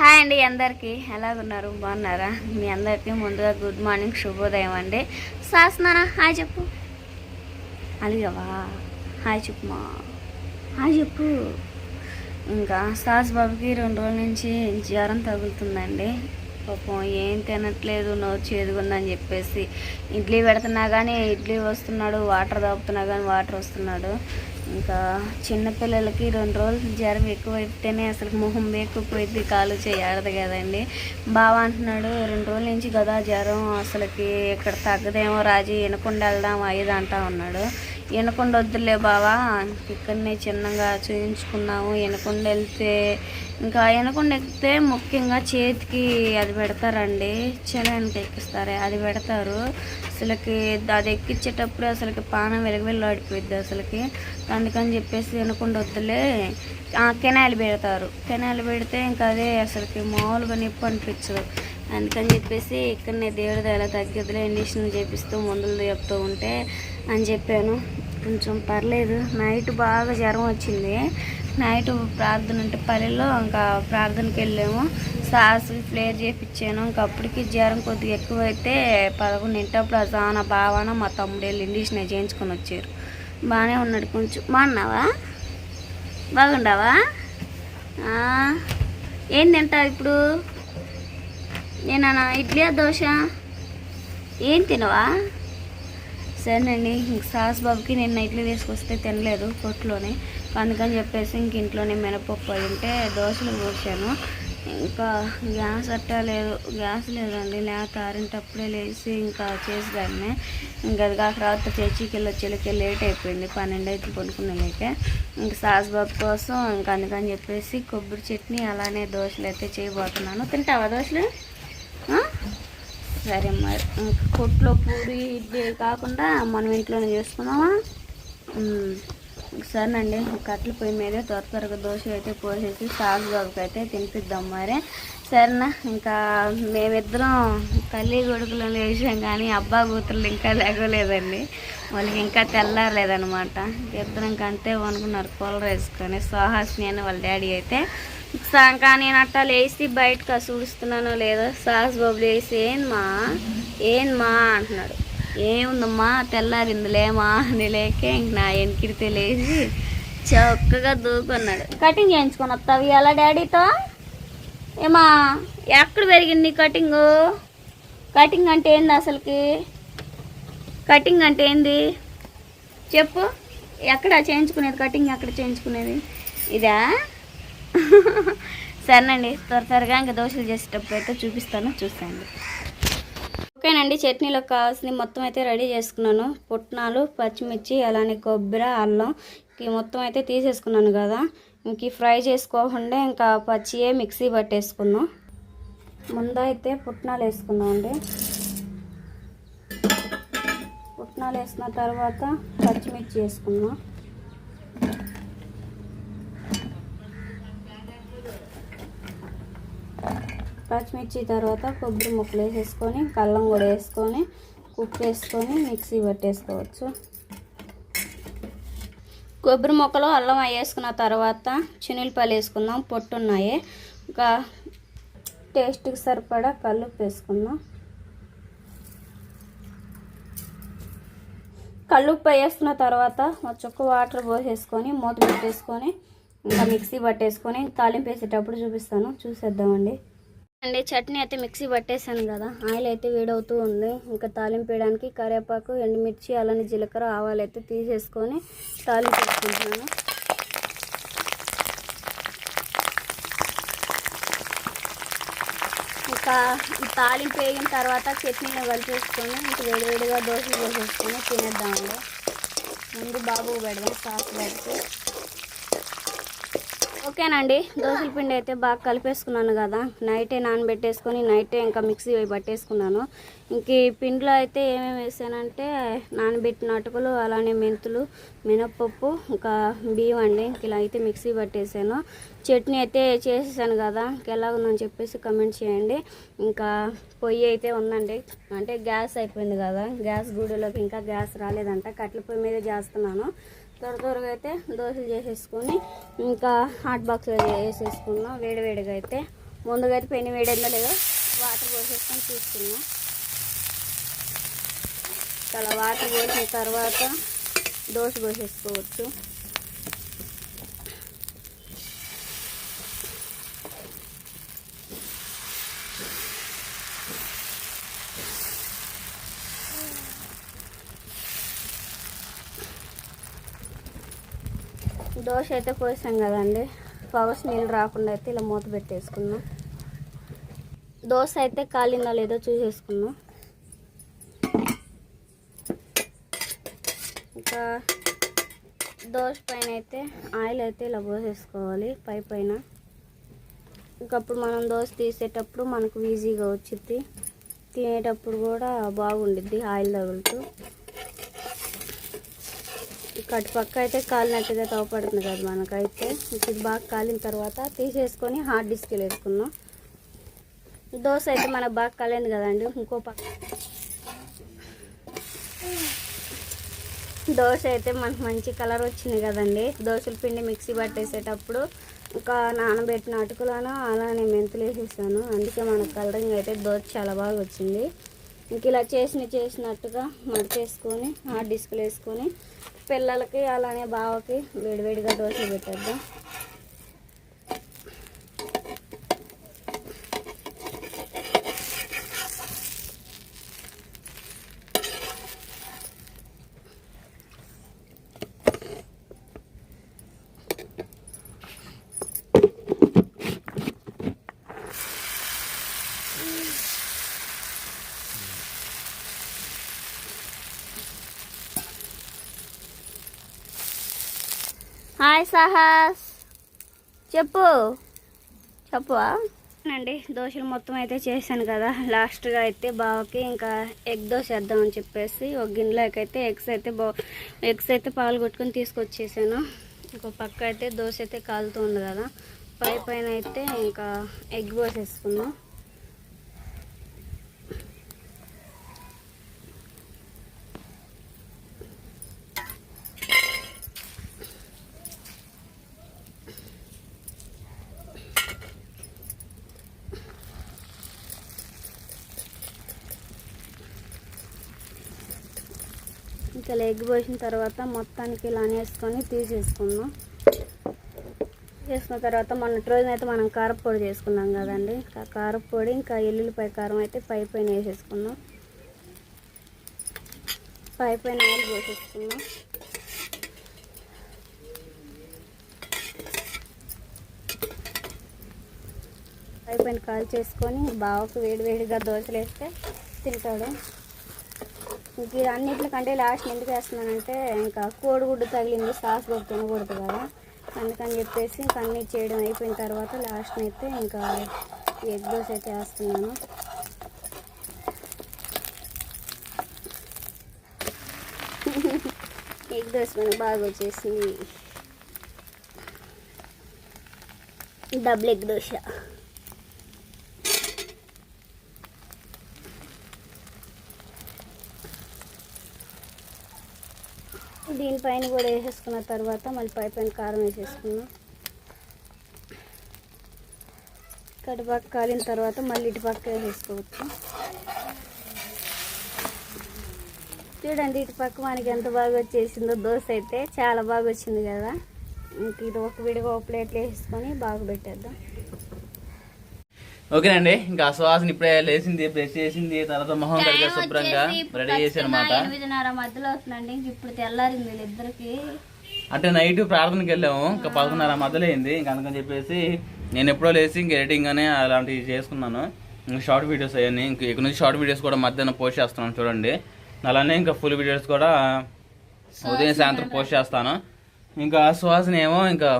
Hi అండి అందరికీ. ఎలాగున్నారు బాగున్నారా? మీ అందరికీ ముందుగా గుడ్ మార్నింగ్ శుభోదయం అండి. సాస్నానా హాయ్ చెప్పు. అలిగవా? హాయ్ చెప్పుమా హాయ్ చెప్పు. ఇంకా సాస్ బాబుకి రెండు రోజుల నుంచి జ్వరం తగులుతుందండి. పాపం ఏం తినట్లేదు నోరు చేదుగుందని చెప్పేసి. ఇడ్లీ పెడుతున్నా కానీ ఇడ్లీ వస్తున్నాడు వాటర్ తాగుతున్నా కానీ వాటర్ వస్తున్నాడు. ఇంకా చిన్నపిల్లలకి రెండు రోజులు జ్వరం ఎక్కువైతేనే అసలు మొహం వేక్కుపోయింది కాలు చేయడదు కదండి. బావ అంటున్నాడు రెండు రోజుల నుంచి కదా జ్వరం అసలుకి ఇక్కడ తగ్గదేమో రాజీ వినకుండా వెళ్దాం ఐదు అంటా ఉన్నాడు. వినకుండా వద్దులే బావా. ఇక్కడనే చిన్నగా చూయించుకున్నాము వినకుండా వెళ్తే ఇంకా వినకుండా ఎక్కితే ముఖ్యంగా చేతికి అది పెడతారండి. చెలానికి ఎక్కిస్తారు అది పెడతారు. అసలుకి అది ఎక్కించేటప్పుడు అసలుకి పానం వెలగవెళ్ళాడిపోయింది అసలుకి. అందుకని చెప్పేసి వినకుండా వద్దులే కెనాలు కెనాల్ పెడతారు. కెనాల్ పెడితే ఇంకా అదే అసలుకి మామూలుగా నొప్పి అనిపించదు. అందుకని చెప్పేసి ఇక్కడనే దేవుడిది ఎలా తగ్గదులే ఇండిషన్ చేపిస్తూ మందులు చెప్తూ ఉంటే అని చెప్పాను. కొంచెం పర్లేదు. నైట్ బాగా జ్వరం వచ్చింది. నైట్ ప్రార్థన ఉంటే పల్లెల్లో ఇంకా ప్రార్థనకి వెళ్ళాము. సాస్ ఫ్లేర్ చేయించాను ఇంకా అప్పటికి జ్వరం కొద్దిగా ఎక్కువైతే పదకొండింటప్పుడు అసాన బావాన మా తమ్ముడు వెళ్ళి ఇండిషన్ చేయించుకొని వచ్చారు. బాగానే ఉన్నాడు కొంచెం. బాగున్నావా? బాగుండావా? ఏం తింటావు ఇప్పుడు? నేనా ఇడ్లీ దోశ? ఏం తినవా? సరేనండి ఇంక సాస్ బాబుకి నేను నైట్లో తీసుకొస్తే తినలేదు కొట్టులోనే అందుకని చెప్పేసి ఇంక ఇంట్లోనే మినపప్పు అయి ఉంటే దోశలు పోసాను. ఇంకా గ్యాస్ అట్టా లేదు గ్యాస్ లేదండి. లేక ఆరింటప్పుడే లేచి ఇంకా చేసేదాన్ని. ఇంకా అది కాక రాత్రి చర్చికి వెళ్ళి లేట్ అయిపోయింది. పన్నెండు అయితే కొనుక్కునేలేకే ఇంక సాస్ బాబు కోసం ఇంకా అందుకని చెప్పేసి కొబ్బరి చట్నీ అలానే దోశలు అయితే చేయబోతున్నాను. తింటావా దోశలు? సరే మరి. కొట్లో పూరి ఇడ్లీ కాకుండా మనం ఇంట్లోనే చేసుకుందామా? సరేనండి కట్టెల పొయ్యి మీద త్వర త్వరగా దోశ అయితే పోసేసి సాగు బాబుకి అయితే తినిపిద్దాం మరి. సరేనా? ఇంకా మేమిద్దరం తల్లి కొడుకులు లేచాం కానీ అబ్బా కూతుర్లు ఇంకా లేగలేదండి వాళ్ళకి ఇంకా తెల్లారలేదనమాట ఇద్దరం కంటే వనుకున్నారు కూలర్ వేసుకొని. సుహాస్ని అని వాళ్ళ డాడీ అయితే కానీ నేను అట్టా లేచి బయటకు చూస్తున్నానో లేదో సాహస్ బాబు లేచి ఏంమా? ఏంమా? అంటున్నాడు. ఏముందమ్మా? తెల్లారిందిలేమా? అని లేకే ఇంక నా వెనకిడితే లేచి చక్కగా దూకున్నాడు. కటింగ్ చేయించుకొని వస్తా అవి అలా డాడీతో? ఏమా ఎక్కడ పెరిగింది కటింగ్? కటింగ్ అంటే ఏంది అసలుకి? కటింగ్ అంటే ఏంది? చెప్పు. ఎక్కడ చేయించుకునేది? కటింగ్ ఎక్కడ చేయించుకునేది? ఇదా? సరేనండి త్వర త్వరగా ఇంకా దోశలు చేసేటప్పుడు అయితే చూపిస్తాను చూసేయండి. ఓకేనండి చట్నీలో కావాల్సింది మొత్తం అయితే రెడీ చేసుకున్నాను. పుట్నాలు పచ్చిమిర్చి అలానే కొబ్బరి అల్లం ఈ మొత్తం అయితే తీసేసుకున్నాను కదా. ఇంక ఫ్రై చేసుకోకుండా ఇంకా పచ్చియే మిక్సీ పట్టేసుకుందాం. ముందైతే పుట్నాలు వేసుకుందాం అండి పుట్నాలు వేసిన తర్వాత పచ్చిమిర్చి వేసుకుందాం. పచ్చిమిర్చి తర్వాత కొబ్బరి ముక్కలు వేసేసుకొని కల్లం కూడా వేసుకొని ఉప్పు వేసుకొని మిక్సీ పట్టేసుకోవచ్చు. కొబ్బరి ముక్కలు అల్లం వేసుకున్న తర్వాత చినులపాయలు వేసుకుందాం. పొట్టు ఉన్నాయి ఇంకా టేస్ట్కి సరిపడా కల్లుప్పు వేసుకుందాం. కల్లుప్పు వేసుకున్న తర్వాత చుక్క వాటర్ పోసేసుకొని మూత పెట్టేసుకొని ఇంకా మిక్సీ పట్టేసుకొని తాలింపు వేసేటప్పుడు చూపిస్తాను. చూసేద్దామండి. అండి చట్నీ అయితే మిక్సీ పట్టేశాను కదా ఆయిల్ అయితే వేడవుతూ ఉంది. ఇంకా తాలింపు వేయడానికి కరివేపాకు ఎండుమిర్చి అలానే జీలకర్ర ఆవాలు అయితే తీసేసుకొని తాలింపు వేసుకుంటున్నాను. ఇంకా ఈ తాలింపు వేగిన తర్వాత చట్నీలో కలిపేసుకొని ఇంకా వేడివేడిగా దోశలు పోసేసుకొని తినేద్దాము ముందు బాబు పెడదాం సాస్ పెడితే. ఓకేనండి. దోశల పిండి అయితే బాగా కలిపేసుకున్నాను కదా. నైటే నానబెట్టేసుకొని నైటే ఇంకా మిక్సీ పట్టేసుకున్నాను. ఇంక ఈ పిండిలో అయితే ఏమేమి వేసానంటే నానబెట్టిన అటుకులు అలానే మెంతులు మినప్పప్పు ఇంకా బియ్యం అండి. ఇంక ఇలా అయితే మిక్సీ పట్టేసాను. చట్నీ అయితే చేసేసాను కదా. ఇంకా ఎలా ఉందని చెప్పేసి కమెంట్ చేయండి. ఇంకా పొయ్యి అయితే ఉందండి. అంటే గ్యాస్ అయిపోయింది కదా. గ్యాస్ గూడులోకి ఇంకా గ్యాస్ రాలేదంట. కట్టెల పొయ్యి మీద చేస్తున్నాను. త్వర త్వరగా అయితే దోశలు చేసేసుకొని ఇంకా హాట్ బాక్స్లో వేసేసుకున్నాం. వేడివేడిగా అయితే ముందుగా అయితే పెని వేడైందో లేదో వాటర్ పోసేసుకొని తీసుకున్నాం అలా వాటర్ పోసిన తర్వాత దోశ పోసేసుకోవచ్చు. దోశ అయితే పోసాం కదండి. పవర్స్ నీళ్ళు రాకుండా అయితే ఇలా మూత పెట్టేసుకున్నాం. దోశ అయితే కాలిందో లేదో చూసేసుకున్నాం. ఇంకా దోశ పైన అయితే ఆయిల్ అయితే ఇలా పోసేసుకోవాలి పై పైన. ఇంకప్పుడు మనం దోశ తీసేటప్పుడు మనకు ఈజీగా వచ్చింది తినేటప్పుడు కూడా బాగుండిద్ది ఆయిల్ తగులుతూ. ఇక అటు పక్క అయితే కాలినట్టుగా తోపడుతుంది కదా మనకైతే. ఇది బాగా కాలిన తర్వాత తీసేసుకొని హార్డ్ డిస్క్ వేసుకున్నాం. దోశ అయితే మనకు బాగా కాలేదు కదండి. ఇంకో పక్క దోశ అయితే మనకు మంచి కలర్ వచ్చింది కదండి. దోశల పిండి మిక్సీ పట్టేసేటప్పుడు ఇంకా నానబెట్టిన అటుకులను అలానే మెంతులు వేసేసాను. అందుకే మనకు కలరింగ్ అయితే దోశ చాలా బాగా వచ్చింది. ఇంక ఇలా చేసిన చేసినట్టుగా మడిచేసుకొని హార్డ్ డిస్క్లు వేసుకొని పిల్లలకి అలానే బావకి వేడివేడిగా దోశలు పెట్టేద్దాం హాయ్ సాహస్. చెప్పు. చెప్పవా అండి దోశలు మొత్తం అయితే చేశాను కదా. లాస్ట్గా అయితే బావకి ఇంకా ఎగ్ దోశ వేద్దామని చెప్పేసి ఒక గిన్నెలోకైతే ఎగ్స్ అయితే బా ఎగ్స్ అయితే పాలు కొట్టుకొని తీసుకొచ్చేసాను. ఇంకో పక్క అయితే దోశ అయితే కాలుతూ ఉంది కదా. పై పైన అయితే ఇంకా ఎగ్ పోసేసుకున్నాం. ఇంకా ఎగ్ పోసిన తర్వాత మొత్తానికి ఇలా అనేసుకొని తీసేసుకుందాం. చేసుకున్న తర్వాత మొన్న రోజున అయితే మనం కారపొడి చేసుకున్నాం కదండి. ఇంకా కారపొడి ఇంకా ఎల్లుల్లిపాయ కారం అయితే పై పైన వేసేసుకుందాం. పై పైన ఆయిల్ పోసేసుకుందాం. పై పైన కాల్ చేసుకొని బావకు వేడి వేడిగా దోశలు వేస్తే తింటాడు. ఇంక ఇది అన్నిటికంటే లాస్ట్ ఎందుకు వేస్తున్నానంటే ఇంకా కోడిగుడ్డు తగిలింది సాస్ కూడా తినకూడదు కదా. అందుకని చెప్పేసి ఇంకా అన్నీ చేయడం అయిపోయిన తర్వాత లాస్ట్ అయితే ఇంకా ఎగ్ దోశ అయితే వేస్తున్నాను. ఎగ్ దోశ మనకు బాగా వచ్చేసింది. Double egg dosa. పైన కూడా వేసేసుకున్న తర్వాత మళ్ళీ పై పైన కారం వేసేసుకున్నాం ఇటు పక్క కాలిన తర్వాత మళ్ళీ ఇటు పక్క వేసేసుకోవచ్చు. చూడండి ఇటు పక్క మనకి ఎంత బాగా వచ్చేసిందో దోశ అయితే చాలా బాగా వచ్చింది కదా. ఇంక ఇది ఒక విడిగా ఒక ప్లేట్లో వేసుకొని బాగా పెట్టేద్దాం. ఓకేనండి ఇంకా సువాసన ఇప్పుడే లేచింది బ్రష్ చేసింది తర్వాత మొహం కడిగా శుభ్రంగా రెడీ చేసి అనమాట ఎనిమిదిన్నర మధ్యలో అవుతుందండి ఇంక ఇప్పుడు తెల్లారింది వీళ్ళిద్దరికి. అంటే నైట్ ప్రార్థనకి వెళ్ళాము ఇంకా పదకొండున్నర మధ్యలో అయింది ఇంకా అందుకని చెప్పేసి నేను ఎప్పుడో లేచి ఇంక ఎడిటింగ్ అని అలాంటివి చేసుకున్నాను. ఇంకా షార్ట్ వీడియోస్ అవన్నీ ఇంక ఇక్కడ నుంచి షార్ట్ వీడియోస్ కూడా మధ్యాహ్నం పోస్ట్ చేస్తున్నాను చూడండి. అలానే ఇంకా ఫుల్ వీడియోస్ కూడా ఉదయం సాయంత్రం పోస్ట్ చేస్తాను. ఇంకా సువాసన ఏమో ఇంకా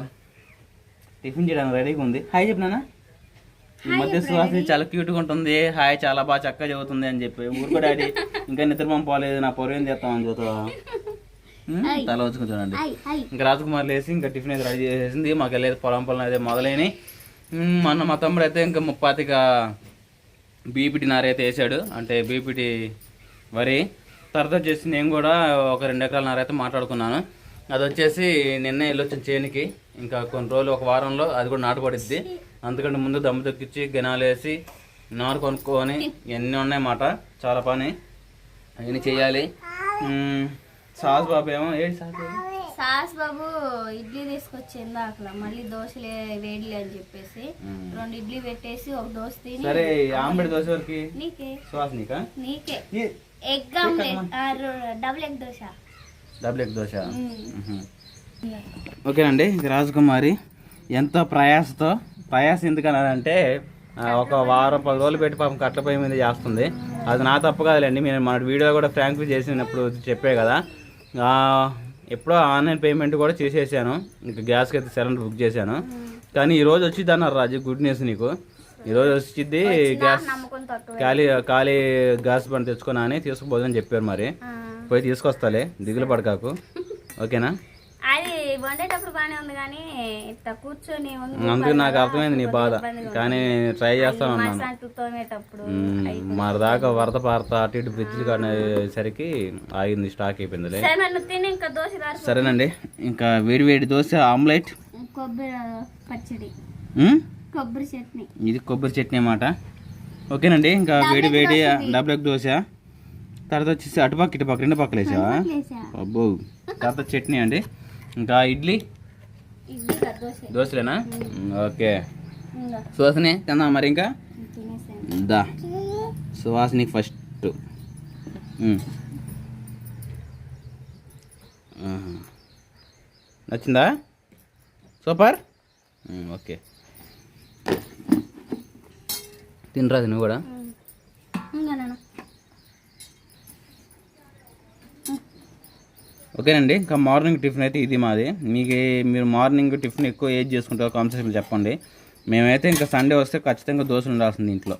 టిఫిన్ చేయడానికి రెడీగా ఉంది. హాయ్ చెప్పినానా ఈ మధ్య సుహాసిని చాలా క్యూట్గా ఉంటుంది. హాయ్ చాలా బాగా చక్కగా చదువుతుంది అని చెప్పి. ఊరుకో డాడీ. ఇంకా నిద్రమం పోలేదు. నా పొరవ ఏం చేస్తామని చదువుతా తల వచ్చుకుని చూడండి. ఇంకా రాజకుమార్ లేసి ఇంకా టిఫిన్ అయితే రెడీ చేసేసింది. మాకు వెళ్ళేది పొలం పొలం అయితే మొదలైన మొన్న మా తమ్ముడు అయితే ఇంకా ముప్పాతిక బీపీటీ నారైతే వేసాడు. అంటే బీపీటీ వరి. తర్వాత వచ్చేసి నేను కూడా ఒక రెండు ఎకరాల నారైతే మాట్లాడుకున్నాను. అది వచ్చేసి నిన్నే వెళ్ళొచ్చిన చేనికి. ఇంకా కొన్ని రోజులు ఒక వారంలో అది కూడా నాటుపడిద్ది అందుకంటే ముందు దమ్ము తొక్కిచ్చి గెనాలు వేసి నారు కొనుక్కొని ఇవన్నీ ఉన్నాయన్నమాట. చాలా పని. అవన్నీ చేయాలి. సాస్ బాబు ఏమో ఏంటి సాస్ బాబు? సాస్ బాబు ఇడ్లీ తీసుకొచ్చింది అక్కడ మళ్ళీ దోశలే వేడిలే అని చెప్పేసి. రెండు ఇడ్లీ పెట్టేసి ఒక దోశ తిని సరే ఆంబడి దోశ వరకు నీకే. సువాస్ నీకా. నీకే egg omelette. Double egg dosa. Double egg dosa. ఓకేనండి ఇది రాజకుమారి ఎంతో ప్రయాసతో ప్రయాస ఎందుకన్నారంటే ఒక వారం పది రోజులు పెట్టి పాపం కట్ల పొయ్యి మీద చేస్తుంది. అది నా తప్పు కాదులేండి నేను మన వీడియో కూడా ఫ్రాంక్ చేసినప్పుడు చెప్పే కదా. ఆ, ఎప్పుడో ఆన్లైన్ పేమెంట్ కూడా చేసేసాను ఇంకా గ్యాస్కి అయితే సిలిండర్ బుక్ చేశాను. కానీ ఈ రోజు వచ్చింది అన్నారు రాజు గుడ్ న్యూస్ నీకు. ఈ రోజు వచ్చింది గ్యాస్ ఖాళీ ఖాళీ గ్యాస్ బండ్ తెచ్చుకున్నా అని తీసుకుపోదని చెప్పారు మరి. పోయి తీసుకొస్తాలే దిగులు పడకాకు. ఓకేనా? అది వండేటప్పుడు బానే ఉంది కానీ ఇట్లా కూర్చొని ఉంది అందుకు నాకు అర్థమైంది నీ బాధ. కానీ ట్రై చేస్తాను అన్నాను. మసాంట్లు తోమేటప్పుడు. మరి దాకా వరద పారత అటు ఇటు బ్రిడ్జ్లు కానేసరికి ఆగింది స్టాక్ అయిపోయిందిలే. సరేనండి. ఇంకా వేడి వేడి దోశ ఆమ్లెట్? కొబ్బరి పచ్చడి? కొబ్బరి చట్నీ. ఇది కొబ్బరి చట్నీ అన్నమాట. ఓకేనండి ఇంకా వేడి వేడి డబుల్ ఎగ్ దోశ. తర్వాత వచ్చేసి అటుపక్క ఇటుపక్క రెండు పక్కలు వేసావా? వేసా. అబ్బో తర్వాత చట్నీ అండి. ఇంకా ఇడ్లీ? ఇడ్లీ దోశ. దోశలేనా? ఓకే. సువాసని తిందా మరి ఇంకా? దా. సువాసని ఫస్ట్. నచ్చిందా? సూపర్? ఓకే. తినరాదు నువ్వు కూడా ఇంకా నాన్న ఓకేనండి ఇంకా మార్నింగ్ టిఫిన్ అయితే ఇది మాది. మీకు మీరు మార్నింగ్ టిఫిన్ ఎక్కువ ఏజ్ చేసుకుంటారో కాన్సెప్ట్ చెప్పండి. మేమైతే ఇంకా సండే వస్తే ఖచ్చితంగా దోశ ఉండాల్సింది ఇంట్లో.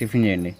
టిఫిన్ చేయండి.